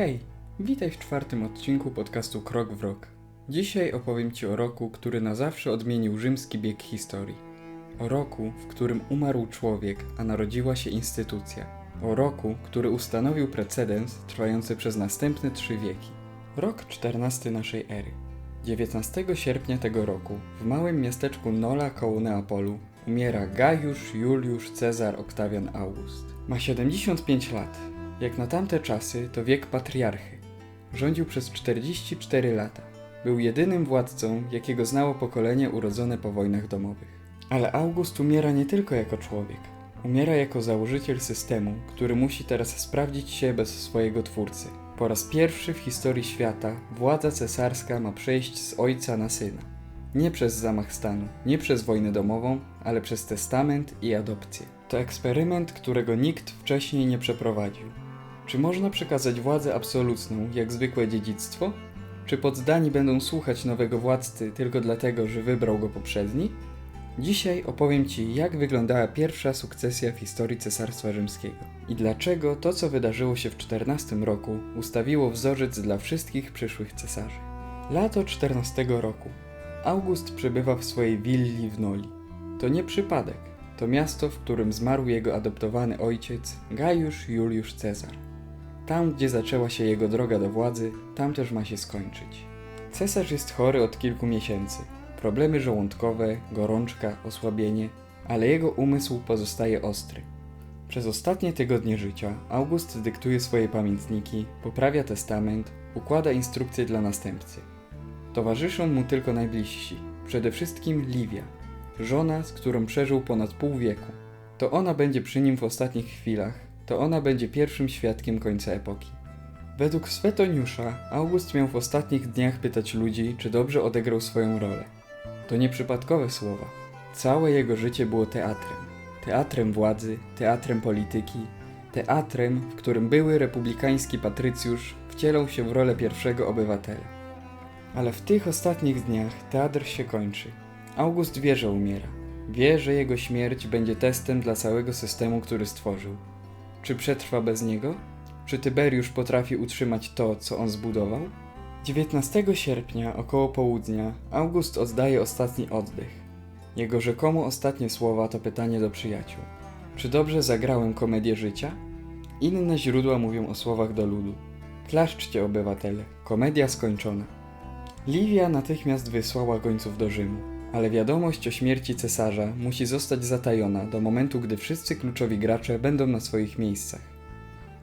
Hej, witaj w czwartym odcinku podcastu Krok w Rok. Dzisiaj opowiem Ci o roku, który na zawsze odmienił rzymski bieg historii. O roku, w którym umarł człowiek, a narodziła się instytucja. O roku, który ustanowił precedens trwający przez następne trzy wieki. Rok XIV naszej ery. 19 sierpnia tego roku w małym miasteczku Nola koło Neapolu umiera Gajusz Juliusz Cezar Oktawian August. Ma 75 lat. Jak na tamte czasy to wiek patriarchy. Rządził przez 44 lata. Był jedynym władcą, jakiego znało pokolenie urodzone po wojnach domowych. Ale August umiera nie tylko jako człowiek. Umiera jako założyciel systemu, który musi teraz sprawdzić się bez swojego twórcy. Po raz pierwszy w historii świata władza cesarska ma przejść z ojca na syna. Nie przez zamach stanu, nie przez wojnę domową, ale przez testament i adopcję. To eksperyment, którego nikt wcześniej nie przeprowadził. Czy można przekazać władzę absolutną jak zwykłe dziedzictwo? Czy poddani będą słuchać nowego władcy tylko dlatego, że wybrał go poprzedni? Dzisiaj opowiem Ci, jak wyglądała pierwsza sukcesja w historii Cesarstwa Rzymskiego i dlaczego to, co wydarzyło się w XIV roku, ustawiło wzorzec dla wszystkich przyszłych cesarzy. Lato XIV roku. August przebywa w swojej willi w Noli. To nie przypadek. To miasto, w którym zmarł jego adoptowany ojciec, Gajusz Juliusz Cezar. Tam, gdzie zaczęła się jego droga do władzy, tam też ma się skończyć. Cesarz jest chory od kilku miesięcy. Problemy żołądkowe, gorączka, osłabienie, ale jego umysł pozostaje ostry. Przez ostatnie tygodnie życia August dyktuje swoje pamiętniki, poprawia testament, układa instrukcje dla następcy. Towarzyszą mu tylko najbliżsi, przede wszystkim Livia, żona, z którą przeżył ponad pół wieku. To ona będzie przy nim w ostatnich chwilach, to ona będzie pierwszym świadkiem końca epoki. Według Swetoniusza August miał w ostatnich dniach pytać ludzi, czy dobrze odegrał swoją rolę. To nieprzypadkowe słowa. Całe jego życie było teatrem. Teatrem władzy, teatrem polityki, teatrem, w którym były republikański patrycjusz wcielał się w rolę pierwszego obywatela. Ale w tych ostatnich dniach teatr się kończy. August wie, że umiera. Wie, że jego śmierć będzie testem dla całego systemu, który stworzył. Czy przetrwa bez niego? Czy Tyberiusz potrafi utrzymać to, co on zbudował? 19 sierpnia, około południa, August oddaje ostatni oddech. Jego rzekomo ostatnie słowa to pytanie do przyjaciół. Czy dobrze zagrałem komedię życia? Inne źródła mówią o słowach do ludu. Klaszczcie, obywatele, komedia skończona. Livia natychmiast wysłała gońców do Rzymu, ale wiadomość o śmierci cesarza musi zostać zatajona do momentu, gdy wszyscy kluczowi gracze będą na swoich miejscach.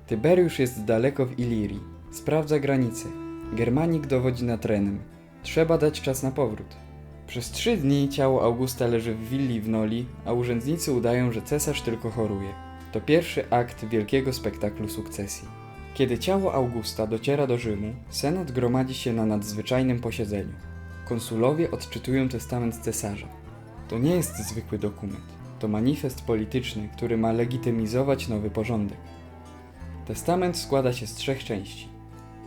Tyberiusz jest daleko w Ilirii, sprawdza granice. Germanik dowodzi nad Renem. Trzeba dać czas na powrót. Przez trzy dni ciało Augusta leży w willi w Noli, a urzędnicy udają, że cesarz tylko choruje. To pierwszy akt wielkiego spektaklu sukcesji. Kiedy ciało Augusta dociera do Rzymu, senat gromadzi się na nadzwyczajnym posiedzeniu. Konsulowie odczytują testament cesarza. To nie jest zwykły dokument. To manifest polityczny, który ma legitymizować nowy porządek. Testament składa się z trzech części.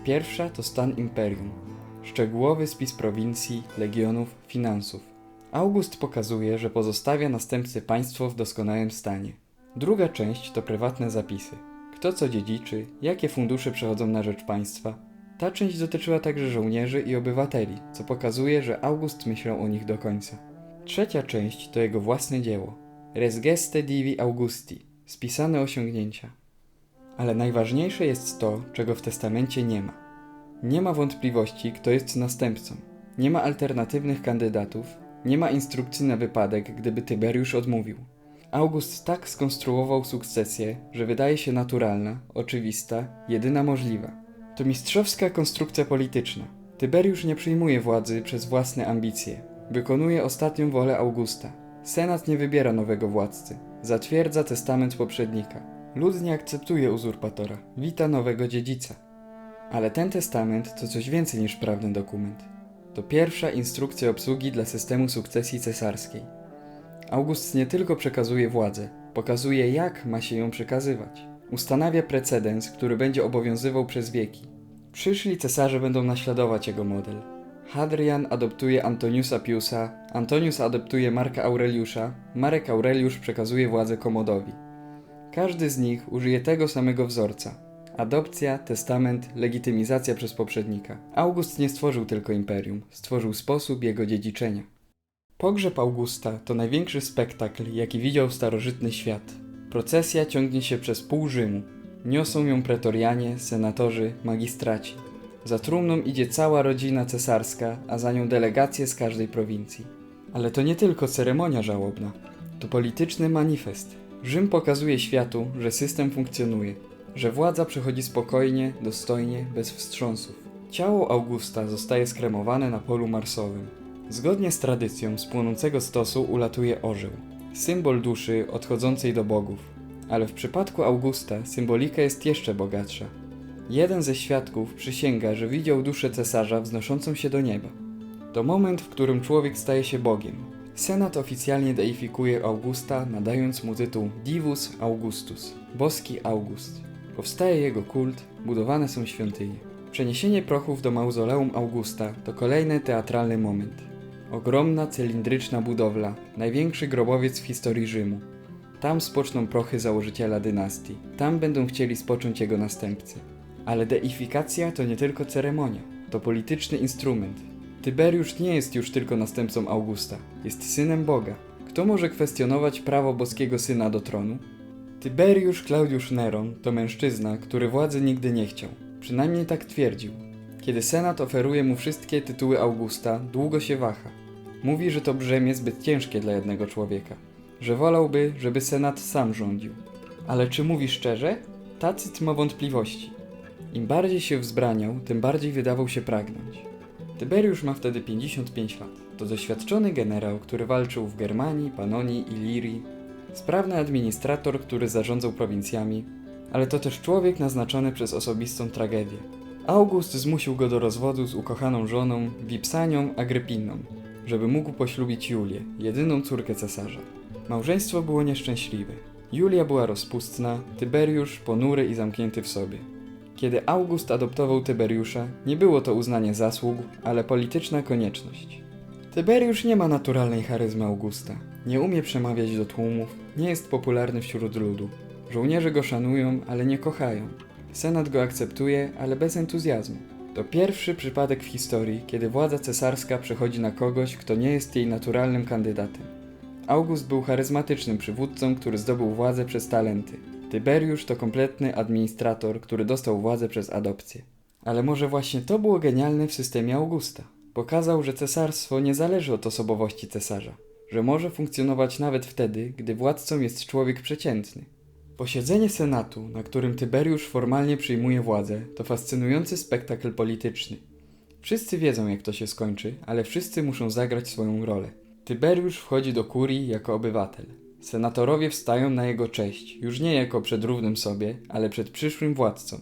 Pierwsza to stan imperium, szczegółowy spis prowincji, legionów, finansów. August pokazuje, że pozostawia następcy państwo w doskonałym stanie. Druga część to prywatne zapisy. Kto co dziedziczy, jakie fundusze przechodzą na rzecz państwa. Ta część dotyczyła także żołnierzy i obywateli, co pokazuje, że August myślał o nich do końca. Trzecia część to jego własne dzieło. Res geste divi Augusti, spisane osiągnięcia. Ale najważniejsze jest to, czego w testamencie nie ma. Nie ma wątpliwości, kto jest następcą. Nie ma alternatywnych kandydatów, nie ma instrukcji na wypadek, gdyby Tyberiusz odmówił. August tak skonstruował sukcesję, że wydaje się naturalna, oczywista, jedyna możliwa. To mistrzowska konstrukcja polityczna. Tyberiusz nie przyjmuje władzy przez własne ambicje. Wykonuje ostatnią wolę Augusta. Senat nie wybiera nowego władcy. Zatwierdza testament poprzednika. Lud nie akceptuje uzurpatora. Wita nowego dziedzica. Ale ten testament to coś więcej niż prawny dokument. To pierwsza instrukcja obsługi dla systemu sukcesji cesarskiej. August nie tylko przekazuje władzę, pokazuje jak ma się ją przekazywać. Ustanawia precedens, który będzie obowiązywał przez wieki. Przyszli cesarze będą naśladować jego model. Hadrian adoptuje Antoniusa Piusa, Antonius adoptuje Marka Aureliusza, Marek Aureliusz przekazuje władzę Komodowi. Każdy z nich użyje tego samego wzorca. Adopcja, testament, legitymizacja przez poprzednika. August nie stworzył tylko imperium, stworzył sposób jego dziedziczenia. Pogrzeb Augusta to największy spektakl, jaki widział starożytny świat. Procesja ciągnie się przez pół Rzymu. Niosą ją pretorianie, senatorzy, magistraci. Za trumną idzie cała rodzina cesarska, a za nią delegacje z każdej prowincji. Ale to nie tylko ceremonia żałobna, to polityczny manifest. Rzym pokazuje światu, że system funkcjonuje, że władza przechodzi spokojnie, dostojnie, bez wstrząsów. Ciało Augusta zostaje skremowane na polu marsowym. Zgodnie z tradycją z płonącego stosu ulatuje orzeł, symbol duszy odchodzącej do bogów. Ale w przypadku Augusta symbolika jest jeszcze bogatsza. Jeden ze świadków przysięga, że widział duszę cesarza wznoszącą się do nieba. To moment, w którym człowiek staje się Bogiem. Senat oficjalnie deifikuje Augusta, nadając mu tytuł Divus Augustus, boski August. Powstaje jego kult, budowane są świątynie. Przeniesienie prochów do mauzoleum Augusta to kolejny teatralny moment. Ogromna, cylindryczna budowla, największy grobowiec w historii Rzymu. Tam spoczną prochy założyciela dynastii, tam będą chcieli spocząć jego następcy. Ale deifikacja to nie tylko ceremonia, to polityczny instrument. Tyberiusz nie jest już tylko następcą Augusta, jest synem Boga. Kto może kwestionować prawo boskiego syna do tronu? Tyberiusz Claudiusz Neron to mężczyzna, który władzy nigdy nie chciał. Przynajmniej tak twierdził. Kiedy senat oferuje mu wszystkie tytuły Augusta, długo się waha. Mówi, że to brzemię zbyt ciężkie dla jednego człowieka, że wolałby, żeby senat sam rządził. Ale czy mówi szczerze? Tacyt ma wątpliwości. Im bardziej się wzbraniał, tym bardziej wydawał się pragnąć. Tyberiusz ma wtedy 55 lat. To doświadczony generał, który walczył w Germanii, Panonii i Lirii, sprawny administrator, który zarządzał prowincjami, ale to też człowiek naznaczony przez osobistą tragedię. August zmusił go do rozwodu z ukochaną żoną, Wipsanią Agrypiną, żeby mógł poślubić Julię, jedyną córkę cesarza. Małżeństwo było nieszczęśliwe. Julia była rozpustna, Tyberiusz ponury i zamknięty w sobie. Kiedy August adoptował Tyberiusza, nie było to uznanie zasług, ale polityczna konieczność. Tyberiusz nie ma naturalnej charyzmy Augusta. Nie umie przemawiać do tłumów, nie jest popularny wśród ludu. Żołnierze go szanują, ale nie kochają. Senat go akceptuje, ale bez entuzjazmu. To pierwszy przypadek w historii, kiedy władza cesarska przechodzi na kogoś, kto nie jest jej naturalnym kandydatem. August był charyzmatycznym przywódcą, który zdobył władzę przez talenty. Tyberiusz to kompletny administrator, który dostał władzę przez adopcję. Ale może właśnie to było genialne w systemie Augusta. Pokazał, że cesarstwo nie zależy od osobowości cesarza, że może funkcjonować nawet wtedy, gdy władcą jest człowiek przeciętny. Posiedzenie Senatu, na którym Tyberiusz formalnie przyjmuje władzę, to fascynujący spektakl polityczny. Wszyscy wiedzą, jak to się skończy, ale wszyscy muszą zagrać swoją rolę. Tyberiusz wchodzi do kurii jako obywatel. Senatorowie wstają na jego cześć, już nie jako przed równym sobie, ale przed przyszłym władcą.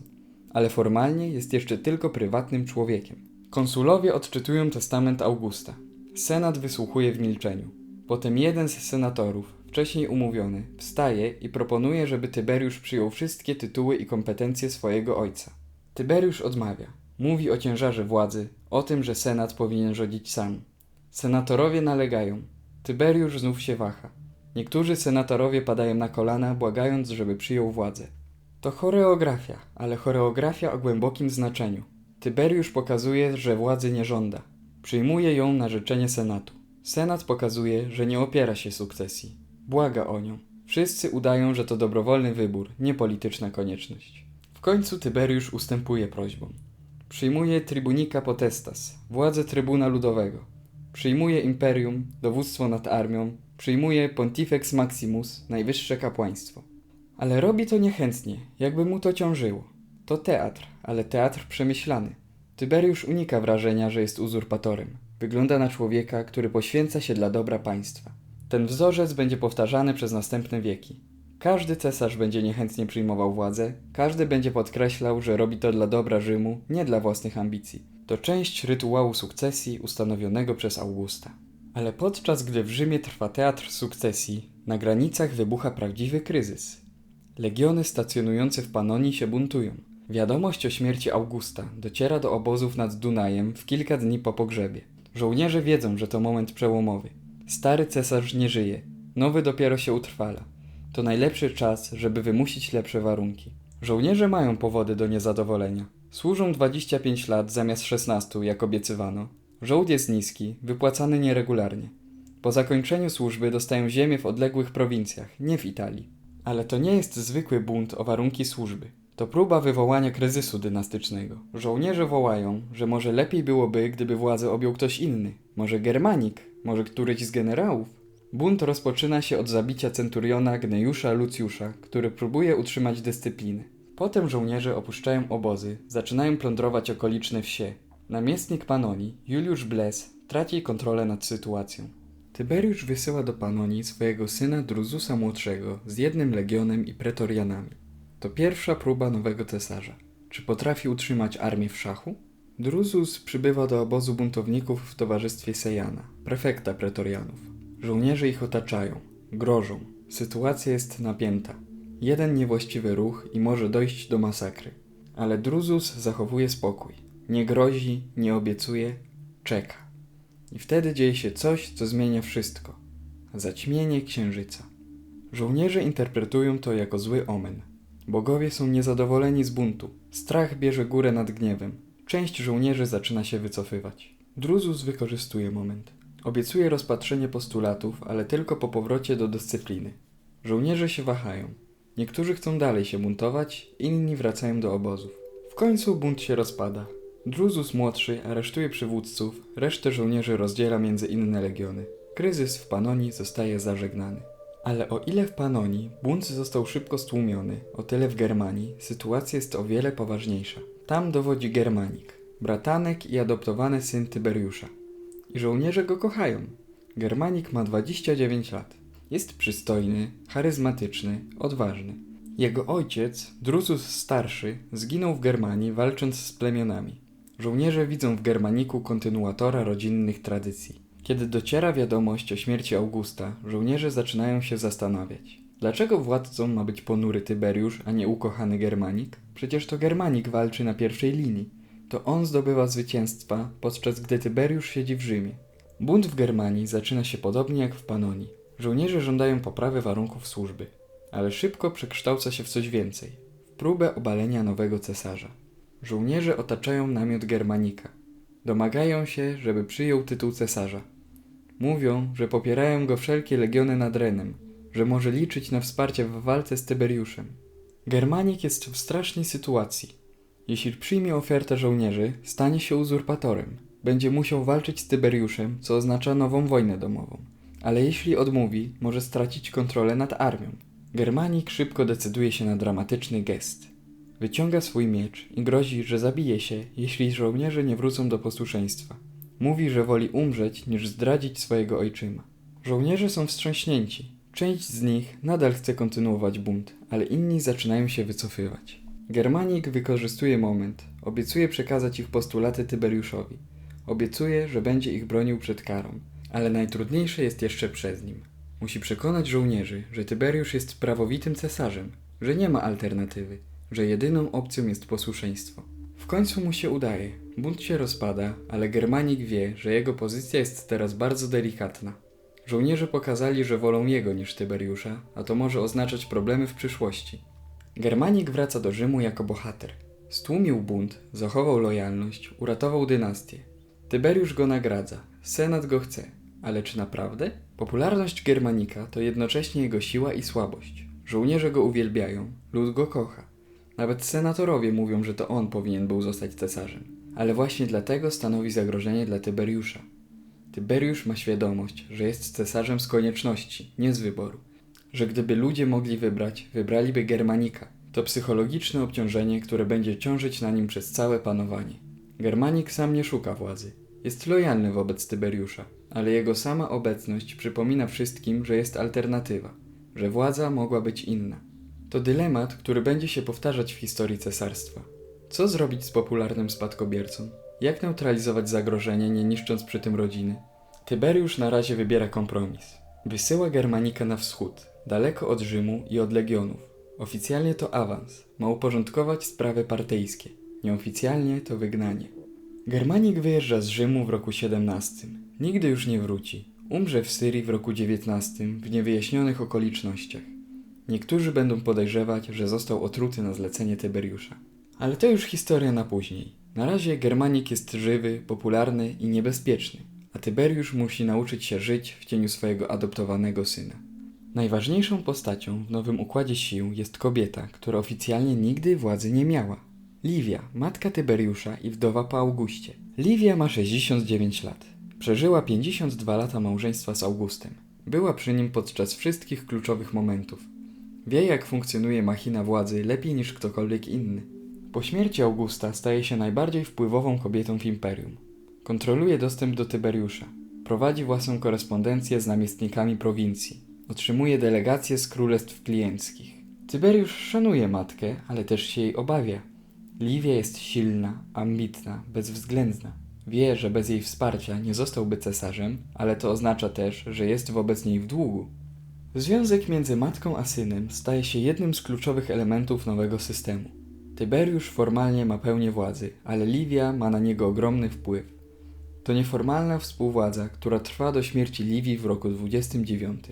Ale formalnie jest jeszcze tylko prywatnym człowiekiem. Konsulowie odczytują testament Augusta. Senat wysłuchuje w milczeniu. Potem jeden z senatorów, wcześniej umówiony, wstaje i proponuje, żeby Tyberiusz przyjął wszystkie tytuły i kompetencje swojego ojca. Tyberiusz odmawia. Mówi o ciężarze władzy, o tym, że senat powinien rządzić sam. Senatorowie nalegają. Tyberiusz znów się waha. Niektórzy senatorowie padają na kolana, błagając, żeby przyjął władzę. To choreografia, ale choreografia o głębokim znaczeniu. Tyberiusz pokazuje, że władzy nie żąda. Przyjmuje ją na życzenie Senatu. Senat pokazuje, że nie opiera się sukcesji. Błaga o nią. Wszyscy udają, że to dobrowolny wybór, nie polityczna konieczność. W końcu Tyberiusz ustępuje prośbom. Przyjmuje tribunika potestas, władzę trybuna ludowego. Przyjmuje imperium, dowództwo nad armią. Przyjmuje pontifex maximus, najwyższe kapłaństwo. Ale robi to niechętnie, jakby mu to ciążyło. To teatr, ale teatr przemyślany. Tyberiusz unika wrażenia, że jest uzurpatorem. Wygląda na człowieka, który poświęca się dla dobra państwa. Ten wzorzec będzie powtarzany przez następne wieki. Każdy cesarz będzie niechętnie przyjmował władzę, każdy będzie podkreślał, że robi to dla dobra Rzymu, nie dla własnych ambicji. To część rytuału sukcesji ustanowionego przez Augusta. Ale podczas gdy w Rzymie trwa teatr sukcesji, na granicach wybucha prawdziwy kryzys. Legiony stacjonujące w Panonii się buntują. Wiadomość o śmierci Augusta dociera do obozów nad Dunajem w kilka dni po pogrzebie. Żołnierze wiedzą, że to moment przełomowy. Stary cesarz nie żyje, nowy dopiero się utrwala. To najlepszy czas, żeby wymusić lepsze warunki. Żołnierze mają powody do niezadowolenia. Służą 25 lat zamiast 16, jak obiecywano. Żołd jest niski, wypłacany nieregularnie. Po zakończeniu służby dostają ziemię w odległych prowincjach, nie w Italii. Ale to nie jest zwykły bunt o warunki służby. To próba wywołania kryzysu dynastycznego. Żołnierze wołają, że może lepiej byłoby, gdyby władzę objął ktoś inny. Może Germanik, może któryś z generałów. Bunt rozpoczyna się od zabicia centuriona Gnejusza Lucjusza, który próbuje utrzymać dyscyplinę. Potem żołnierze opuszczają obozy, zaczynają plądrować okoliczne wsie. Namiestnik Panonii, Juliusz Bles, traci kontrolę nad sytuacją. Tyberiusz wysyła do Panonii swojego syna Druzusa młodszego z jednym legionem i pretorianami. To pierwsza próba nowego cesarza. Czy potrafi utrzymać armię w szachu? Druzus przybywa do obozu buntowników w towarzystwie Sejana, prefekta pretorianów. Żołnierze ich otaczają, grożą. Sytuacja jest napięta. Jeden niewłaściwy ruch i może dojść do masakry. Ale Druzus zachowuje spokój. Nie grozi, nie obiecuje, czeka. I wtedy dzieje się coś, co zmienia wszystko. Zaćmienie księżyca. Żołnierze interpretują to jako zły omen. Bogowie są niezadowoleni z buntu. Strach bierze górę nad gniewem. Część żołnierzy zaczyna się wycofywać. Druzus wykorzystuje moment. Obiecuje rozpatrzenie postulatów, ale tylko po powrocie do dyscypliny. Żołnierze się wahają. Niektórzy chcą dalej się buntować, inni wracają do obozów. W końcu bunt się rozpada. Druzus młodszy aresztuje przywódców, resztę żołnierzy rozdziela między inne legiony. Kryzys w Panonii zostaje zażegnany. Ale o ile w Panonii bunt został szybko stłumiony, o tyle w Germanii sytuacja jest o wiele poważniejsza. Tam dowodzi Germanik, bratanek i adoptowany syn Tyberiusza. I żołnierze go kochają. Germanik ma 29 lat. Jest przystojny, charyzmatyczny, odważny. Jego ojciec, Drusus starszy, zginął w Germanii walcząc z plemionami. Żołnierze widzą w Germaniku kontynuatora rodzinnych tradycji. Kiedy dociera wiadomość o śmierci Augusta, żołnierze zaczynają się zastanawiać. Dlaczego władcą ma być ponury Tyberiusz, a nie ukochany Germanik? Przecież to Germanik walczy na pierwszej linii. To on zdobywa zwycięstwa, podczas gdy Tyberiusz siedzi w Rzymie. Bunt w Germanii zaczyna się podobnie jak w Panonii. Żołnierze żądają poprawy warunków służby, ale szybko przekształca się w coś więcej w próbę obalenia nowego cesarza. Żołnierze otaczają namiot Germanika. Domagają się, żeby przyjął tytuł cesarza. Mówią, że popierają go wszelkie legiony nad Renem, że może liczyć na wsparcie w walce z Tyberiuszem. Germanik jest w strasznej sytuacji. Jeśli przyjmie ofertę żołnierzy, stanie się uzurpatorem. Będzie musiał walczyć z Tyberiuszem, co oznacza nową wojnę domową. Ale jeśli odmówi, może stracić kontrolę nad armią. Germanik szybko decyduje się na dramatyczny gest. Wyciąga swój miecz i grozi, że zabije się, jeśli żołnierze nie wrócą do posłuszeństwa. Mówi, że woli umrzeć, niż zdradzić swojego ojczyma. Żołnierze są wstrząśnięci. Część z nich nadal chce kontynuować bunt, ale inni zaczynają się wycofywać. Germanik wykorzystuje moment, obiecuje przekazać ich postulaty Tyberiuszowi. Obiecuje, że będzie ich bronił przed karą, ale najtrudniejsze jest jeszcze przez nim. Musi przekonać żołnierzy, że Tyberiusz jest prawowitym cesarzem, że nie ma alternatywy, że jedyną opcją jest posłuszeństwo. W końcu mu się udaje. Bunt się rozpada, ale Germanik wie, że jego pozycja jest teraz bardzo delikatna. Żołnierze pokazali, że wolą jego niż Tyberiusza, a to może oznaczać problemy w przyszłości. Germanik wraca do Rzymu jako bohater. Stłumił bunt, zachował lojalność, uratował dynastię. Tyberiusz go nagradza, senat go chce, ale czy naprawdę? Popularność Germanika to jednocześnie jego siła i słabość. Żołnierze go uwielbiają, lud go kocha. Nawet senatorowie mówią, że to on powinien był zostać cesarzem. Ale właśnie dlatego stanowi zagrożenie dla Tyberiusza. Tyberiusz ma świadomość, że jest cesarzem z konieczności, nie z wyboru. Że gdyby ludzie mogli wybrać, wybraliby Germanika. To psychologiczne obciążenie, które będzie ciążyć na nim przez całe panowanie. Germanik sam nie szuka władzy. Jest lojalny wobec Tyberiusza, ale jego sama obecność przypomina wszystkim, że jest alternatywa, że władza mogła być inna. To dylemat, który będzie się powtarzać w historii cesarstwa. Co zrobić z popularnym spadkobiercą? Jak neutralizować zagrożenie, nie niszcząc przy tym rodziny? Tyberiusz na razie wybiera kompromis. Wysyła Germanika na wschód, daleko od Rzymu i od legionów. Oficjalnie to awans, ma uporządkować sprawy partyjskie. Nieoficjalnie to wygnanie. Germanik wyjeżdża z Rzymu w roku 17. Nigdy już nie wróci. Umrze w Syrii w roku 19 w niewyjaśnionych okolicznościach. Niektórzy będą podejrzewać, że został otruty na zlecenie Tyberiusza. Ale to już historia na później. Na razie Germanik jest żywy, popularny i niebezpieczny, a Tyberiusz musi nauczyć się żyć w cieniu swojego adoptowanego syna. Najważniejszą postacią w nowym układzie sił jest kobieta, która oficjalnie nigdy władzy nie miała. Livia, matka Tyberiusza i wdowa po Augustie. Livia ma 69 lat. Przeżyła 52 lata małżeństwa z Augustem. Była przy nim podczas wszystkich kluczowych momentów. Wie, jak funkcjonuje machina władzy lepiej niż ktokolwiek inny. Po śmierci Augusta staje się najbardziej wpływową kobietą w imperium. Kontroluje dostęp do Tyberiusza. Prowadzi własną korespondencję z namiestnikami prowincji. Otrzymuje delegacje z królestw klienckich. Tyberiusz szanuje matkę, ale też się jej obawia. Livia jest silna, ambitna, bezwzględna. Wie, że bez jej wsparcia nie zostałby cesarzem, ale to oznacza też, że jest wobec niej w długu. Związek między matką a synem staje się jednym z kluczowych elementów nowego systemu. Tyberiusz formalnie ma pełnię władzy, ale Livia ma na niego ogromny wpływ. To nieformalna współwładza, która trwa do śmierci Livii w roku 29.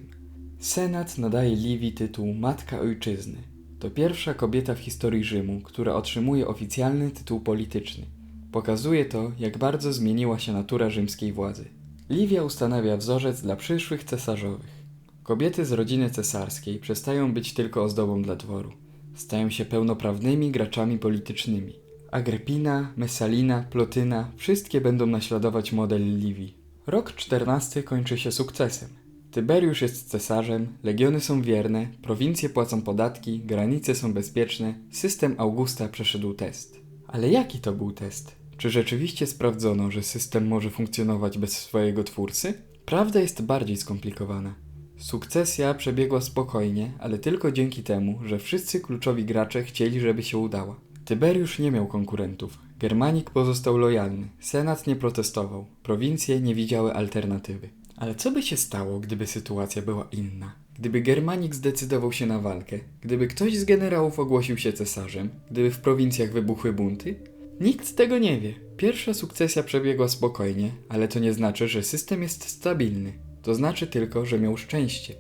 Senat nadaje Livii tytuł Matka Ojczyzny. To pierwsza kobieta w historii Rzymu, która otrzymuje oficjalny tytuł polityczny. Pokazuje to, jak bardzo zmieniła się natura rzymskiej władzy. Livia ustanawia wzorzec dla przyszłych cesarzowych. Kobiety z rodziny cesarskiej przestają być tylko ozdobą dla dworu. Stają się pełnoprawnymi graczami politycznymi. Agrypina, Messalina, Plotyna wszystkie będą naśladować model Livii. Rok XIV kończy się sukcesem. Tyberiusz jest cesarzem, legiony są wierne, prowincje płacą podatki, granice są bezpieczne, system Augusta przeszedł test. Ale jaki to był test? Czy rzeczywiście sprawdzono, że system może funkcjonować bez swojego twórcy? Prawda jest bardziej skomplikowana. Sukcesja przebiegła spokojnie, ale tylko dzięki temu, że wszyscy kluczowi gracze chcieli, żeby się udała. Tyberiusz nie miał konkurentów. Germanik pozostał lojalny, senat nie protestował, prowincje nie widziały alternatywy. Ale co by się stało, gdyby sytuacja była inna? Gdyby Germanik zdecydował się na walkę, gdyby ktoś z generałów ogłosił się cesarzem, gdyby w prowincjach wybuchły bunty? Nikt tego nie wie. Pierwsza sukcesja przebiegła spokojnie, ale to nie znaczy, że system jest stabilny. To znaczy tylko, że miał szczęście.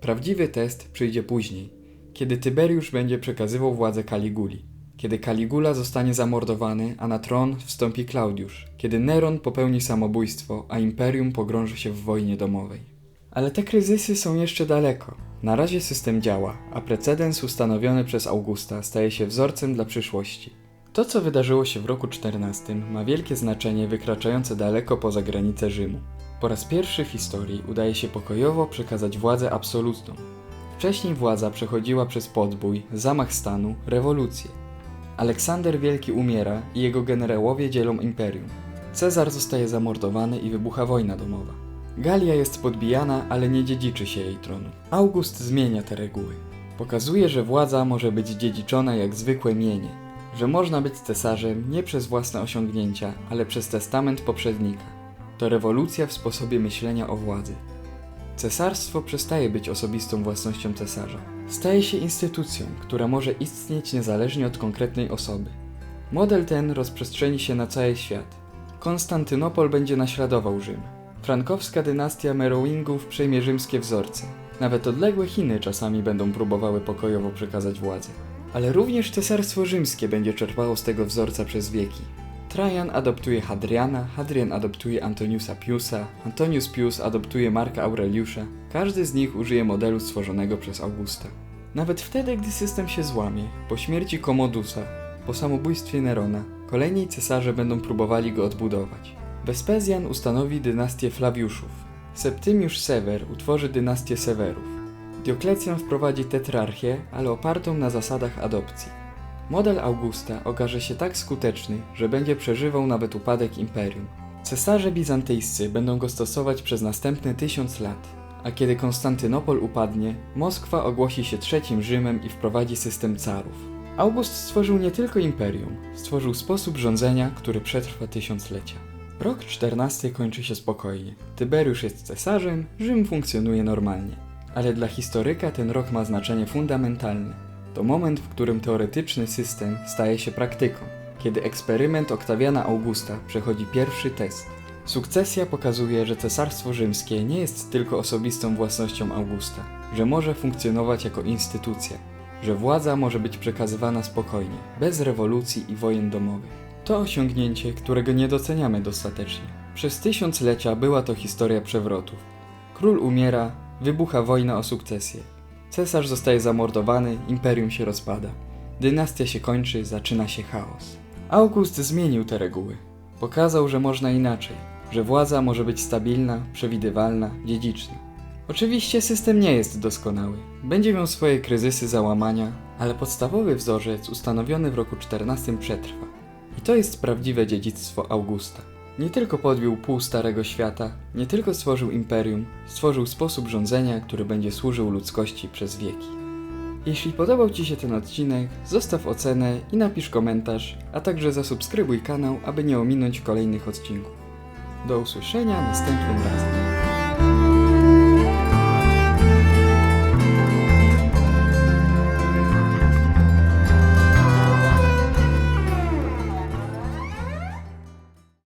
Prawdziwy test przyjdzie później, kiedy Tyberiusz będzie przekazywał władzę Kaliguli, kiedy Kaligula zostanie zamordowany, a na tron wstąpi Klaudiusz, kiedy Neron popełni samobójstwo, a imperium pogrąży się w wojnie domowej. Ale te kryzysy są jeszcze daleko. Na razie system działa, a precedens ustanowiony przez Augusta staje się wzorcem dla przyszłości. To, co wydarzyło się w roku XIV, ma wielkie znaczenie wykraczające daleko poza granice Rzymu. Po raz pierwszy w historii udaje się pokojowo przekazać władzę absolutną. Wcześniej władza przechodziła przez podbój, zamach stanu, rewolucję. Aleksander Wielki umiera i jego generałowie dzielą imperium. Cezar zostaje zamordowany i wybucha wojna domowa. Galia jest podbijana, ale nie dziedziczy się jej tronu. August zmienia te reguły. Pokazuje, że władza może być dziedziczona jak zwykłe mienie, że można być cesarzem nie przez własne osiągnięcia, ale przez testament poprzednika. To rewolucja w sposobie myślenia o władzy. Cesarstwo przestaje być osobistą własnością cesarza. Staje się instytucją, która może istnieć niezależnie od konkretnej osoby. Model ten rozprzestrzeni się na cały świat. Konstantynopol będzie naśladował Rzym. Frankowska dynastia Merowingów przejmie rzymskie wzorce. Nawet odległe Chiny czasami będą próbowały pokojowo przekazać władzę. Ale również Cesarstwo Rzymskie będzie czerpało z tego wzorca przez wieki. Trajan adoptuje Hadriana, Hadrian adoptuje Antoniusa Piusa, Antonius Pius adoptuje Marka Aureliusza. Każdy z nich użyje modelu stworzonego przez Augusta. Nawet wtedy, gdy system się złamie, po śmierci Komodusa, po samobójstwie Nerona, kolejni cesarze będą próbowali go odbudować. Vespezjan ustanowi dynastię Flawiuszów. Septymiusz Sewer utworzy dynastię Sewerów. Dioklecjan wprowadzi tetrarchię, ale opartą na zasadach adopcji. Model Augusta okaże się tak skuteczny, że będzie przeżywał nawet upadek imperium. Cesarze bizantyjscy będą go stosować przez następne tysiąc lat, a kiedy Konstantynopol upadnie, Moskwa ogłosi się trzecim Rzymem i wprowadzi system carów. August stworzył nie tylko imperium, stworzył sposób rządzenia, który przetrwa tysiąclecia. Rok XIV kończy się spokojnie. Tyberiusz jest cesarzem, Rzym funkcjonuje normalnie. Ale dla historyka ten rok ma znaczenie fundamentalne. To moment, w którym teoretyczny system staje się praktyką, kiedy eksperyment Oktawiana Augusta przechodzi pierwszy test. Sukcesja pokazuje, że Cesarstwo Rzymskie nie jest tylko osobistą własnością Augusta, że może funkcjonować jako instytucja, że władza może być przekazywana spokojnie, bez rewolucji i wojen domowych. To osiągnięcie, którego nie doceniamy dostatecznie. Przez tysiąclecia była to historia przewrotów. Król umiera, wybucha wojna o sukcesję. Cesarz zostaje zamordowany, imperium się rozpada. Dynastia się kończy, zaczyna się chaos. August zmienił te reguły. Pokazał, że można inaczej, że władza może być stabilna, przewidywalna, dziedziczna. Oczywiście system nie jest doskonały. Będzie miał swoje kryzysy, załamania, ale podstawowy wzorzec ustanowiony w roku 14 przetrwa. I to jest prawdziwe dziedzictwo Augusta. Nie tylko podbił pół starego świata, nie tylko stworzył imperium, stworzył sposób rządzenia, który będzie służył ludzkości przez wieki. Jeśli podobał Ci się ten odcinek, zostaw ocenę i napisz komentarz, a także zasubskrybuj kanał, aby nie ominąć kolejnych odcinków. Do usłyszenia następnym razem.